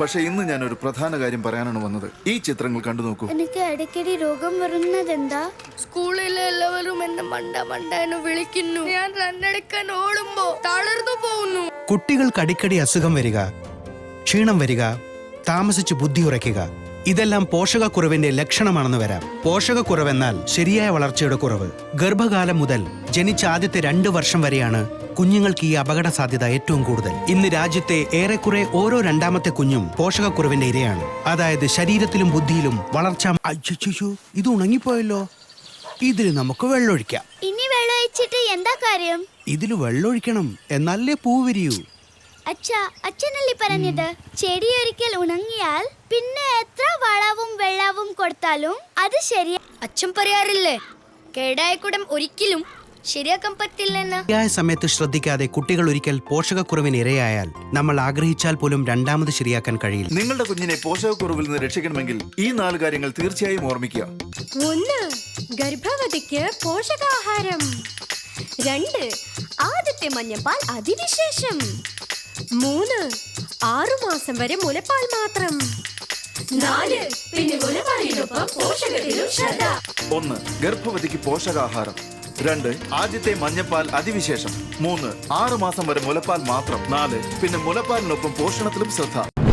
പക്ഷെ ഇന്ന് ഞാൻ ഒരു പ്രധാന കാര്യം പറയാനാണ് വന്നത്. ഈ ചിത്രങ്ങൾ കണ്ടു നോക്കൂ. എനിക്ക് അടിക്കടി രോഗം വരുന്നത് എന്താ സ്കൂളിലെ എല്ലാവരും എന്നെ മണ്ട മണ്ട എന്ന് വിളിക്കുന്നു. ഞാൻ റണ്ണെടുക്കാൻ ഓടുമ്പോ തളർന്നു പോകുന്നു. കുട്ടികൾക്ക് അടിക്കടി അസുഖം വരിക ക്ഷീണം വരിക താമസിച്ച് ബുദ്ധി ഉറയ്ക്കുക. ഇതെല്ലാം പോഷകക്കുറവിന്റെ ലക്ഷണമാണെന്ന് വരാം. പോഷകക്കുറവെന്നാൽ ശരിയായ വളർച്ചയുടെ കുറവ്. ഗർഭകാലം മുതൽ ജനിച്ച ആദ്യത്തെ രണ്ട് വർഷം വരെയാണ് കുഞ്ഞുങ്ങൾക്ക് ഈ അപകട സാധ്യത ഏറ്റവും കൂടുതൽ. ഇന്ന് രാജ്യത്തെ ഏറെക്കുറെ ഓരോ രണ്ടാമത്തെ കുഞ്ഞും പോഷകക്കുറവിന്റെ ഇരയാണ്. അതായത് ശരീരത്തിലും ബുദ്ധിയിലും വളർച്ച അയ്യോ ഇത് ഉണങ്ങിപ്പോയല്ലോ. ഇതിൽ നമുക്ക് വെള്ളമൊഴിക്കാം. ഇനി വെള്ളമൊഴിച്ചിട്ട് എന്താ കാര്യം? ഇതിൽ വെള്ളമൊഴിക്കണം. എന്നാലേ പൂ വിരിയൂ. അച്ഛ അച്ഛനല്ലേ പറഞ്ഞത്? ചെടി ഒരിക്കൽ ഉണങ്ങിയാൽ പിന്നെ എത്ര വളവും വെള്ളവും കൊടുത്താലും അത് ശരിയാ അച്ഛൻ പറയാറില്ലേ കേടായക്കുടം കുടം ഒരിക്കലും ശരിയാക്കാൻ പറ്റില്ലെന്ന്? ശരിയായ സമയത്ത് ശ്രദ്ധിക്കാതെ കുട്ടികൾ ഒരിക്കൽ പോഷകക്കുറവിന് ഇരയായാൽ നമ്മൾ ആഗ്രഹിച്ചാൽ പോലും രണ്ടാമത് ശരിയാക്കാൻ കഴിയില്ല. നിങ്ങളുടെ കുഞ്ഞിനെ പോഷകക്കുറവിൽ നിന്ന് രക്ഷിക്കണമെങ്കിൽ ഈ നാല് കാര്യങ്ങൾ തീർച്ചയായും ഓർമ്മിക്കുക. ഒന്ന് ഗർഭവതിക്ക് പോഷകാഹാരം. രണ്ട് ആദ്യത്തെ മഞ്ഞപ്പാൽ അതിവിശേഷം. മൂന്ന്. ആറുമാസം വരെ മുലപ്പാൽ മാത്രം. നാല്. പിന്നെ മുലപ്പാലിനൊപ്പം പോഷകത്തിലും ശ്രദ്ധ. ഒന്ന് ഗർഭവതിക്ക് പോഷകാഹാരം. രണ്ട് ആദ്യത്തെ മഞ്ഞപ്പാൽ അതിവിശേഷം. മൂന്ന് ആറ് മാസം വരെ മുലപ്പാൽ മാത്രം. നാല് പിന്നെ മുലപ്പാലിനൊപ്പം പോഷണത്തിലും ശ്രദ്ധ.